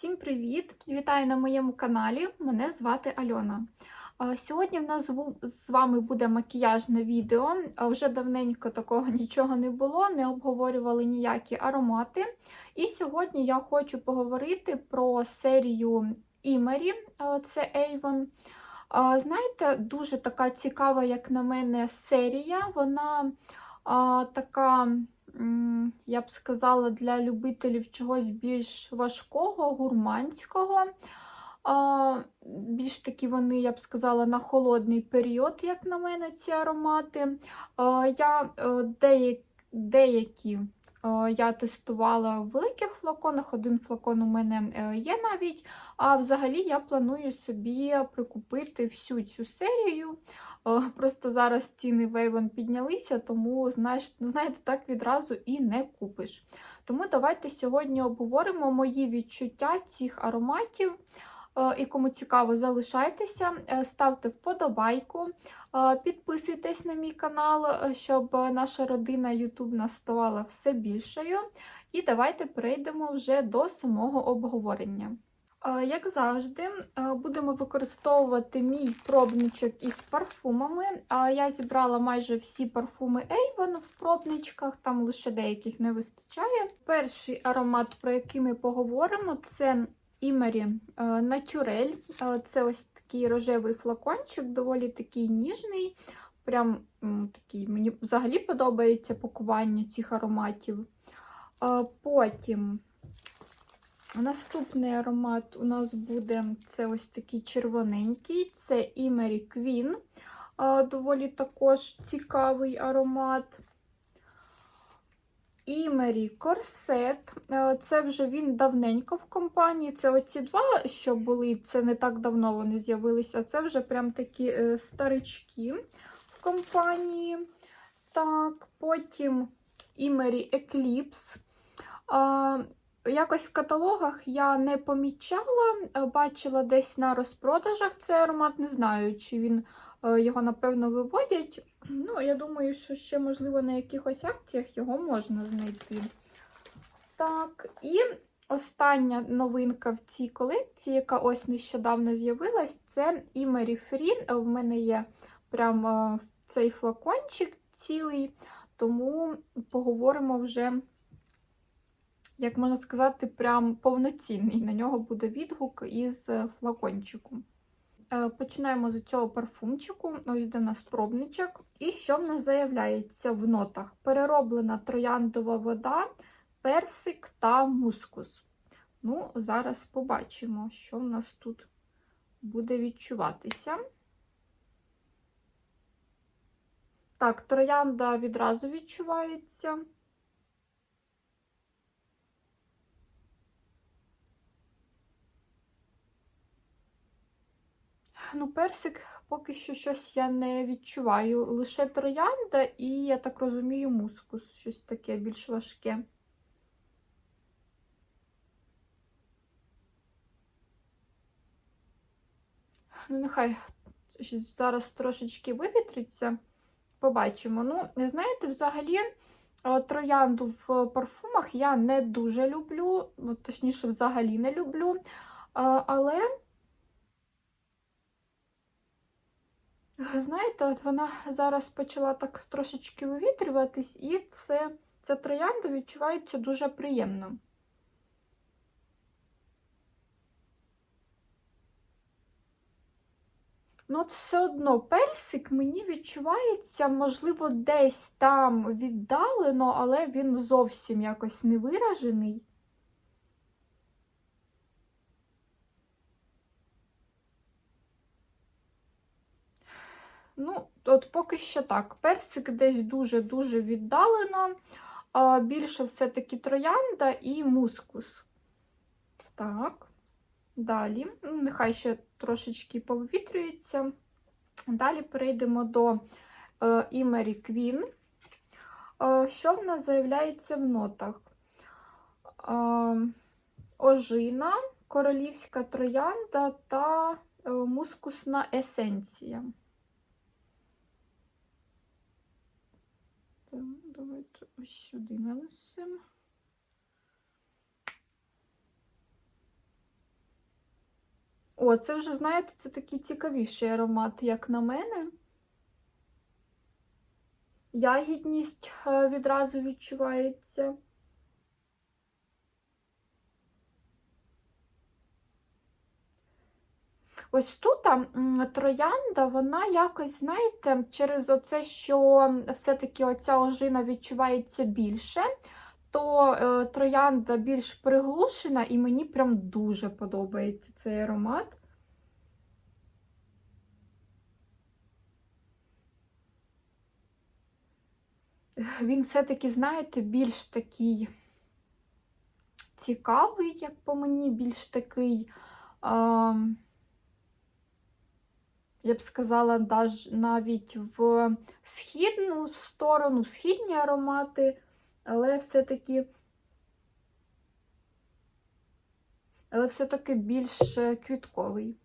Всім привіт! Вітаю на моєму каналі. Мене звати Альона. Сьогодні в нас з вами буде макіяжне відео. Вже давненько такого нічого не було, не обговорювали ніякі аромати. І сьогодні я хочу поговорити про серію Імері, це Avon. Знаєте, дуже така цікава, як на мене, серія. Вона така я б сказала, для любителів чогось більш важкого, гурманського. Більш такі вони, я б сказала, на холодний період, як на мене, ці аромати. Я е, деякі, я тестувала в великих флаконах, один флакон у мене е, є навіть. А взагалі я планую собі прикупити всю цю серію. Е, Просто зараз ціни в Avon піднялися, тому знаєте, так відразу і не купиш. Тому давайте сьогодні обговоримо мої відчуття цих ароматів. Е, І кому цікаво, залишайтеся, е, ставте вподобайку, е, підписуйтесь на мій канал, е, щоб наша родина YouTube ставала все більшою. І давайте перейдемо вже до самого обговорення. Як завжди, е, будемо використовувати мій пробничок із парфумами. Я зібрала майже всі парфуми Avon в пробничках, там лише деяких не вистачає. Перший аромат, про який ми поговоримо, це Імері Натюрель. Це ось такий рожевий флакончик, доволі такий ніжний. Прям такий, мені взагалі подобається пакування цих ароматів. Потім. Наступний аромат у нас буде це ось такий червоненький, це Імері. А, Доволі також цікавий аромат. Імері Корсет. Це вже він давненько в компанії. Це оці два, що були, це не так давно вони з'явилися, це вже прям такі е, старички в компанії. Так, потім Імері Eclipse. А, Якось в каталогах я не помічала, е, бачила десь на розпродажах цей аромат, не знаю, чи він е, його, напевно, виводять. Ну, я думаю, що ще, можливо, на якихось акціях його можна знайти. Так, і остання новинка в цій колекції, яка ось нещодавно з'явилась, це Імері Free. В мене є прямо цей флакончик цілий, тому поговоримо вже як можна сказати, прям повноцінний. На нього буде відгук із флакончику. Е, Починаємо з цього парфумчику. Ось де в нас пробничок. І що в нас заявляється в нотах? Перероблена трояндова вода, персик та мускус. Ну, зараз побачимо, що в нас тут буде відчуватися. Так, троянда відразу відчувається. Ну, персик поки що щось я не відчуваю. Лише троянда і, я так розумію, мускус. Щось таке більш важке. Ну, нехай зараз трошечки вивітриться. Побачимо. Ну, знаєте, взагалі, троянду в парфумах я не дуже люблю, точніше, взагалі не люблю. Але. Знаєте, от вона зараз почала так трошечки вивітрюватись, і це, ця троянда відчувається дуже приємно. Ну, от все одно персик мені відчувається, можливо, десь там віддалено, але він зовсім якось не виражений. Ну, от поки що так. Персик десь дуже-дуже віддалено. А Більше все-таки троянда і мускус. Так, далі. Ну, Нехай ще трошечки повітрюється. Далі перейдемо до е, Квін. Е, що в нас заявляється в нотах? Е, ожина, королівська троянда та е, мускусна есенція. Так, давайте ось сюди нанесемо. О, це вже, знаєте, це такий цікавіший аромат, як на мене. Ягідність е, відразу відчувається. Ось тут троянда, вона якось, знаєте, через оце, що все-таки оця ожина відчувається більше, то е, троянда більш приглушена, і мені прям дуже подобається цей аромат. Він все-таки, знаєте, більш такий цікавий, як по мені, більш такий. Е, я б сказала, навіть в східну сторону, в східні аромати, але все-таки але все-таки більш е, квітковий.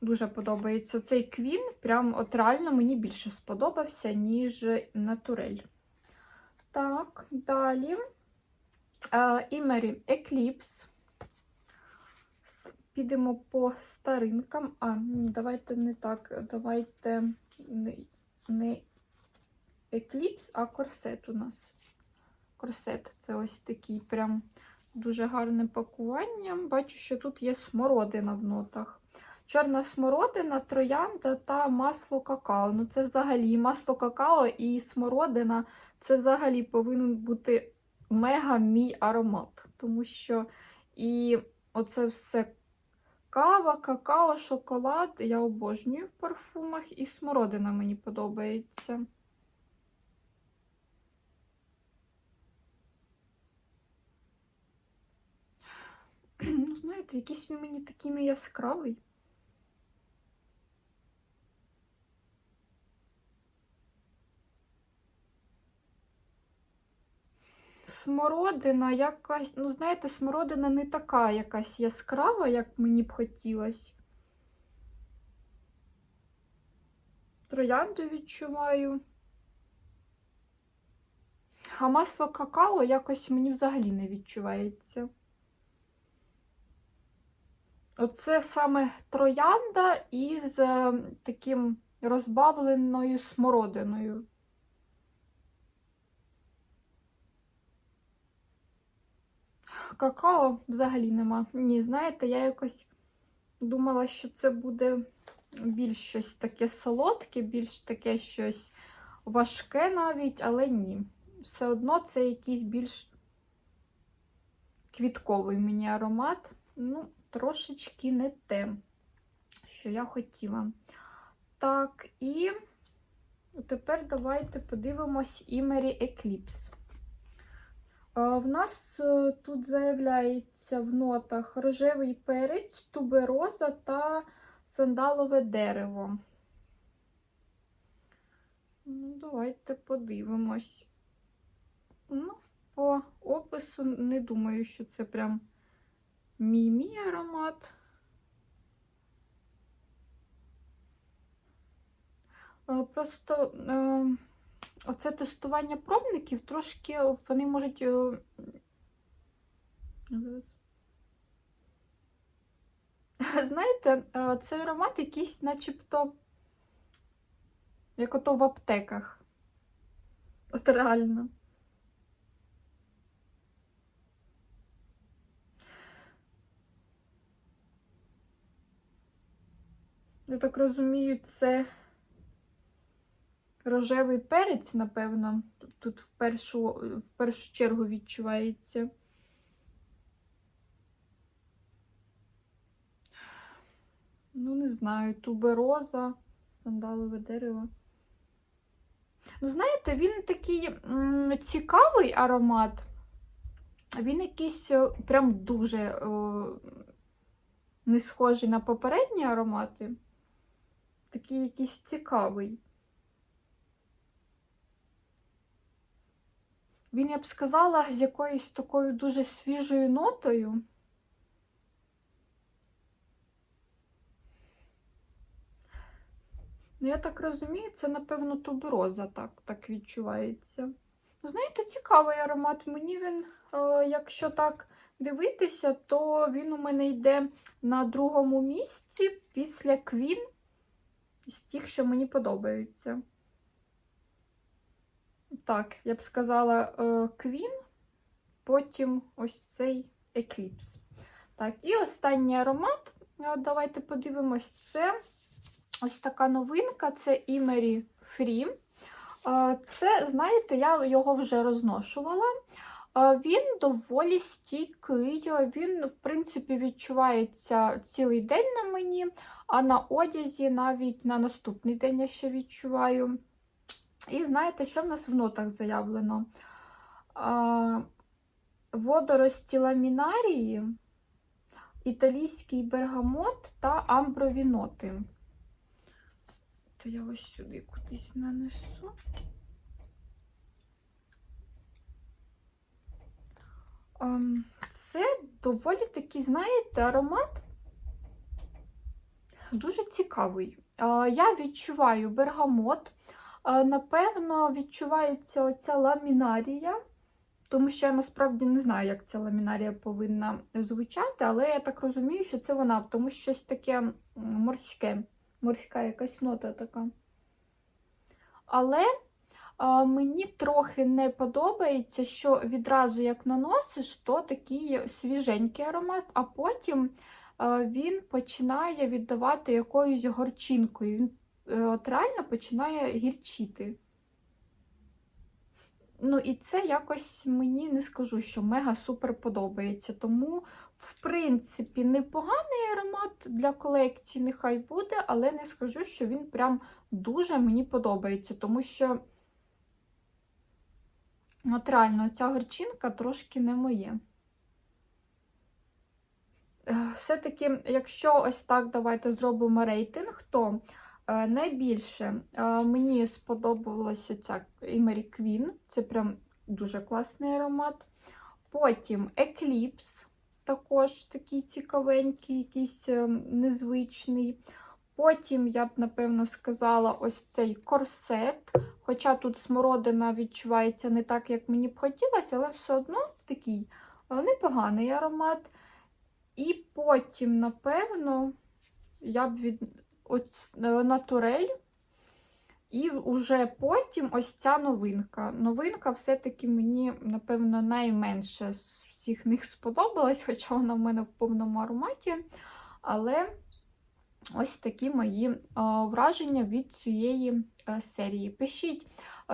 Дуже подобається цей квін. Прям от реально мені більше сподобався, ніж натурель. Так, далі. Е, Імері Eclipse. Підемо по старинкам. А, ні, давайте не так. Давайте не, не Eclipse, а корсет у нас. Корсет це ось такий прям дуже гарне пакування. Бачу, що тут є смородина в нотах. Чорна смородина, троянда та масло какао. Ну, це взагалі масло какао і смородина це взагалі повинен бути мега мій аромат. Тому що і оце все кава, какао, шоколад. Я обожнюю в парфумах, і смородина мені подобається. Ну, знаєте, якийсь він мені такий не яскравий. Смородина якась, ну, знаєте, смородина не така якась яскрава, як мені б хотілося. Троянду відчуваю. А масло какао якось мені взагалі не відчувається. Оце саме троянда із е, таким розбавленою смородиною. Какао взагалі нема. Ні, знаєте, я якось думала, що це буде більш щось таке солодке, більш таке щось важке навіть, але ні. Все одно це якийсь більш квітковий мені аромат. Ну, трошечки не те, що я хотіла. Так, і тепер давайте подивимось Імері Eclipse. В нас е, тут заявляється в нотах рожевий перець, тубероза та сандалове дерево. Ну, давайте подивимось. Ну, по опису не думаю, що це прям мій мій аромат. Е, Просто е, оце тестування пробників трошки вони можуть. е. Знаєте, е, цей аромат якийсь, начебто, як ото в аптеках. От реально. Я так розумію, це рожевий перець, напевно, тут в першу, в першу чергу відчувається. Ну, не знаю, тубероза, сандалове дерево. Ну, знаєте, він такий м, цікавий аромат. Він якийсь е, прям дуже е, не схожий на попередні аромати. Такий якийсь цікавий. Він, я б сказала, з якоюсь такою дуже свіжою нотою. Ну, я так розумію, це, напевно, тубероза так, так відчувається. Знаєте, цікавий аромат. Мені він, е, якщо так дивитися, то він у мене йде на другому місці після Queen з тих, що мені подобаються. Так, я б сказала е, Queen, потім ось цей Eclipse. Так, і останній аромат. Е, Давайте подивимось. Це ось така новинка це Free. Е, Це, знаєте, я його вже розношувала. Е, Він доволі стійкий, він, в принципі, відчувається цілий день на мені, а на одязі навіть на наступний день я ще відчуваю. І знаєте, що в нас в нотах заявлено? Е, Водорості ламінарії, італійський бергамот та амброві ноти. То я ось сюди кудись нанесу. Ем, Це доволі такий, знаєте, аромат дуже цікавий. Е, Я відчуваю бергамот. Напевно, відчувається оця ламінарія, тому що я насправді не знаю, як ця ламінарія повинна звучати, але я так розумію, що це вона, тому що щось таке морське, морська якась нота така. Але а, мені трохи не подобається, що відразу як наносиш, то такий свіженький аромат, а потім а, він починає віддавати якоюсь горчинкою. Він от реально починає гірчити. Ну, і це якось мені не скажу, що мега-супер подобається. Тому, в принципі, непоганий аромат для колекції нехай буде, але не скажу, що він прям дуже мені подобається, тому що от реально ця горчинка трошки не моє. Е, Все-таки, якщо ось так давайте зробимо рейтинг, то е, найбільше е, мені сподобалася ця Emery Queen, це прям дуже класний аромат. Потім Eclipse, також такий цікавенький, якийсь е, незвичний. Потім я б, напевно, сказала ось цей корсет. Хоча тут смородина відчувається не так, як мені б хотілося, але все одно такий е, непоганий аромат. І потім, напевно, я б від ось, е, натурель. І вже потім ось ця новинка. Новинка все-таки мені, напевно, найменше з всіх них сподобалась, хоча вона в мене в повному ароматі. Але ось такі мої е, враження від цієї е, серії. Пишіть,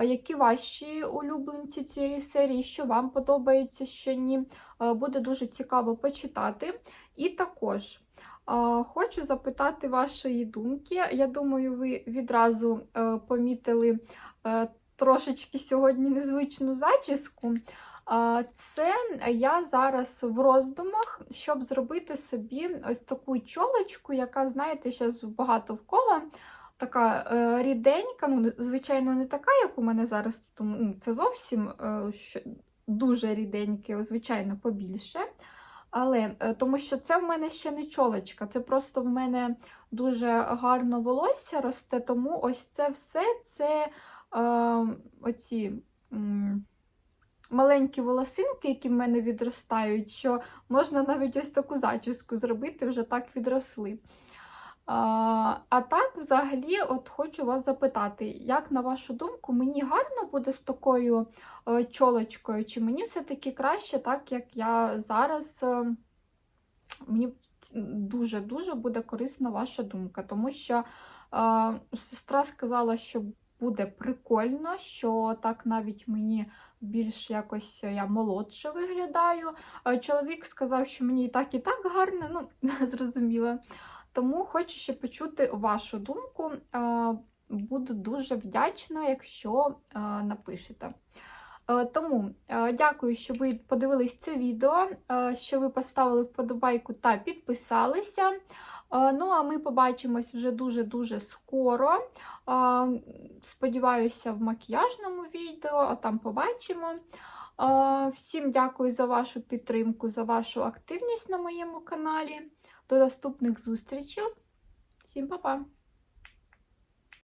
які ваші улюбленці цієї серії, що вам подобається, що ні. Буде дуже цікаво почитати. І також. Хочу запитати вашої думки. Я думаю, ви відразу е, помітили е, трошечки сьогодні незвичну зачіску. Це я зараз в роздумах, щоб зробити собі ось таку чолочку, яка, знаєте, зараз багато в кого. Така е, ріденька, ну, звичайно, не така, як у мене зараз, ну, це зовсім дуже ріденьке, звичайно, побільше. Але е, тому що це в мене ще не чолочка, це просто в мене дуже гарно волосся росте, тому ось це все це е, оці е, маленькі волосинки, які в мене відростають, що можна навіть ось таку зачіску зробити, вже так відросли. А, так, взагалі, от хочу вас запитати, як на вашу думку, мені гарно буде з такою е, чолочкою, чи мені все-таки краще, так як я зараз. е, Мені дуже-дуже буде корисна ваша думка, тому що е, сестра сказала, що буде прикольно, що так навіть мені більш якось я молодше виглядаю. Е, Чоловік сказав, що мені і так, і так гарно, ну, зрозуміло. Тому хочу ще почути вашу думку. Е, Буду дуже вдячна, якщо е, напишете. Е, Тому дякую, що ви подивились це відео, що ви поставили вподобайку та підписалися. Ну, а ми побачимось вже дуже-дуже скоро. Сподіваюся, в макіяжному відео, а там побачимо. Всім дякую за вашу підтримку, за вашу активність на моєму каналі. До наступних зустрічей. Всім па-па!